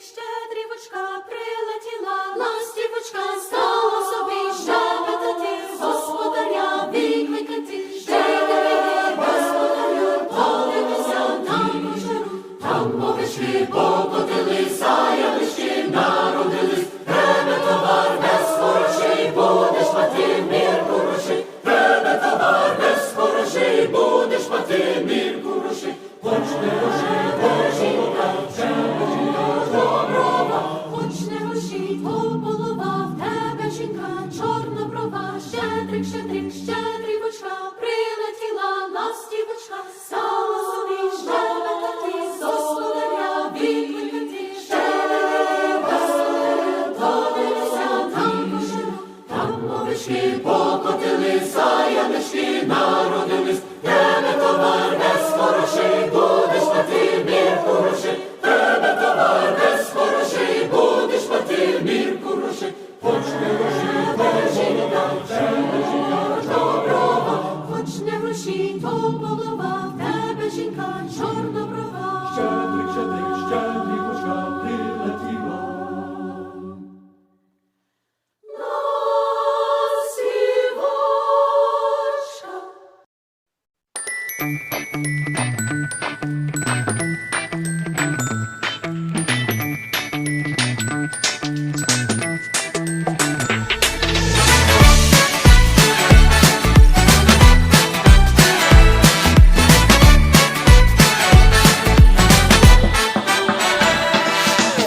щедрівочка, прилетіла, ластівочка, стала собі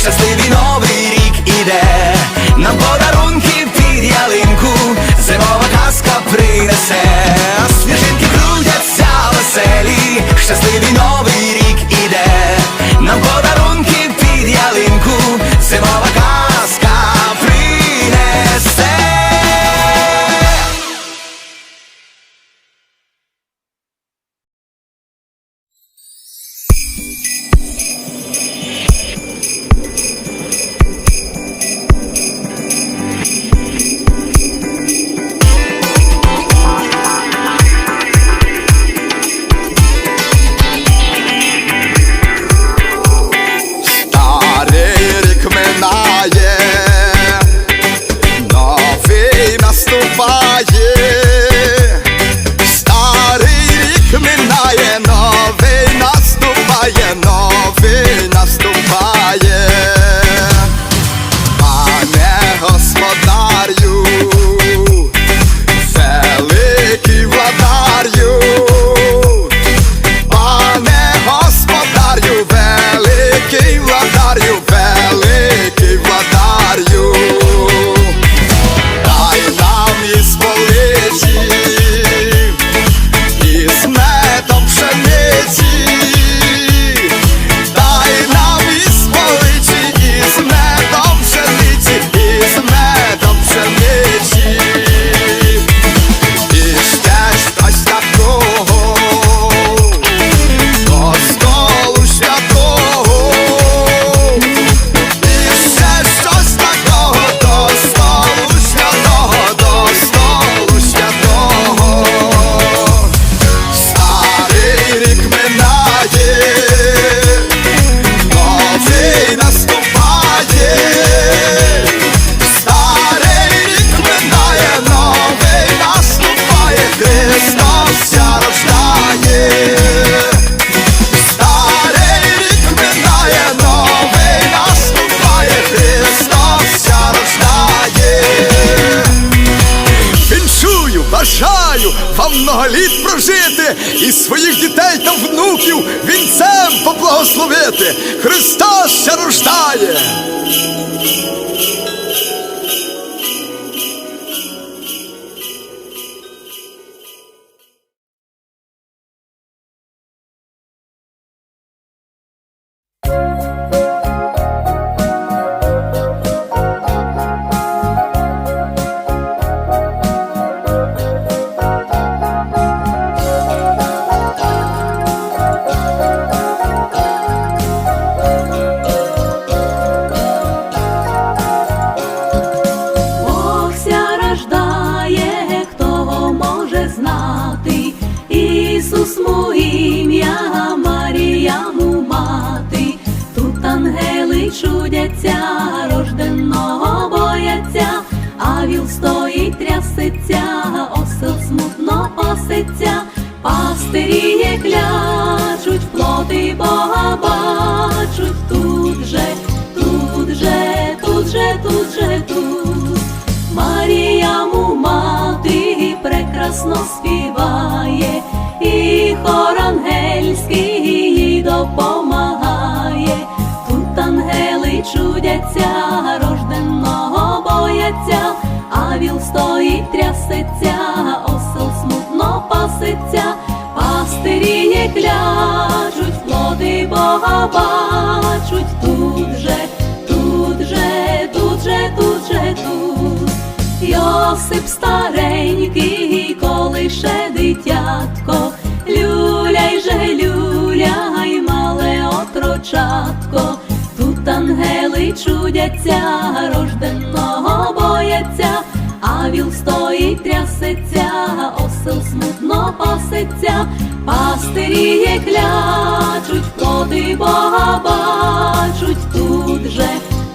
Щасливий новий рік іде, нам подарунки під ялинку, зимова казка принесе. Сніжинки крутяться веселі, щасливий много літ прожити і своїх дітей та внуків вінцем поблагословити. Христос прекрасно співає, і хор ангельський їй допомагає. Тут ангели чудяться, рожденого бояться, а віл стоїть трясеться, осел смутно пасеться, пастирі є клячуть, плоди Бога бачуть, тут же, тут же, тут же, тут же, тут. Йосип старенький, отрочатко, тут ангели чудяться, рожденого бояться, а віл стоїть трясеться, осел смутно пасеться, пастирі є клячуть, плоди Бога бачуть, тут же,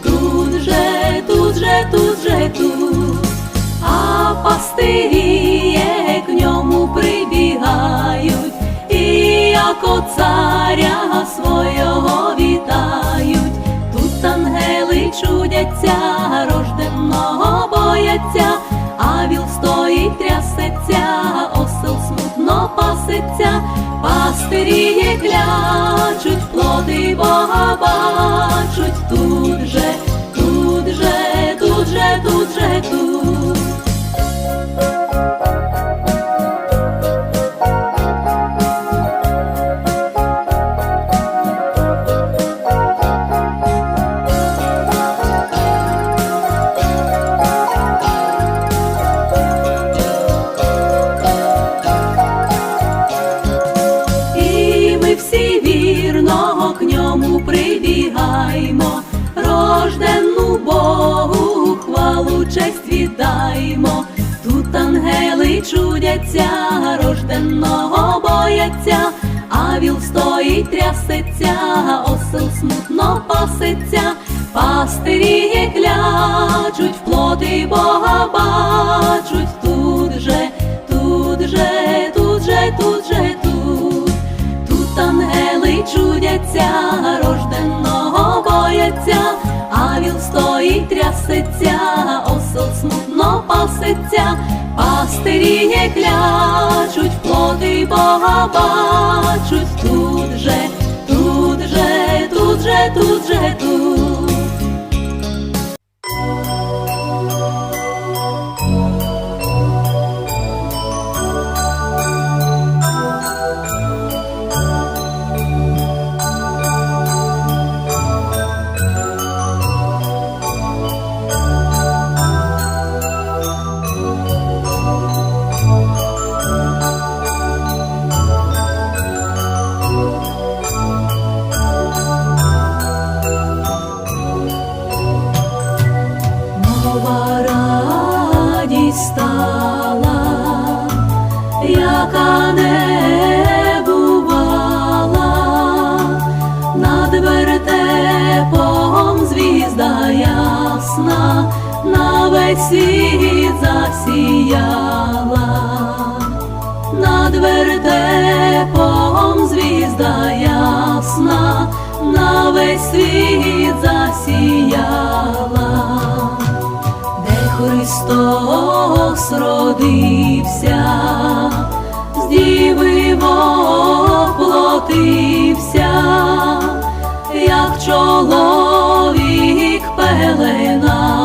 тут же, тут же, тут же, тут. А пастирі к ньому прибігають, і ангели рожденного бояться, а віл стоїть трясеться, осел смутно пасеться, пастирі клячуть, плоди Бога бачуть, тут же, осел смутно пасеться, пастирі клячуть, плоди Бога бачуть, тут же, тут же, тут же, тут же, тут. Тут ангели чудяться, рожденого бояться, а віл стоїть трясеться, осел смутно пасеться, пастирі клячуть, плоди Бога бачуть, тут весь світ засіяла, над вертепом звізда ясна, на весь світ засіяла. Де Христос родився, з діви воплотився, як чоловік пеленами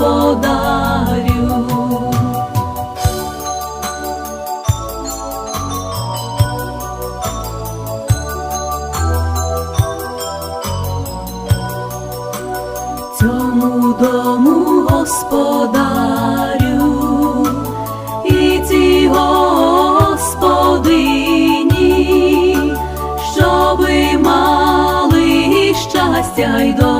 господарю. цьому дому господарю і цій господині, щоби мали щастя й долю,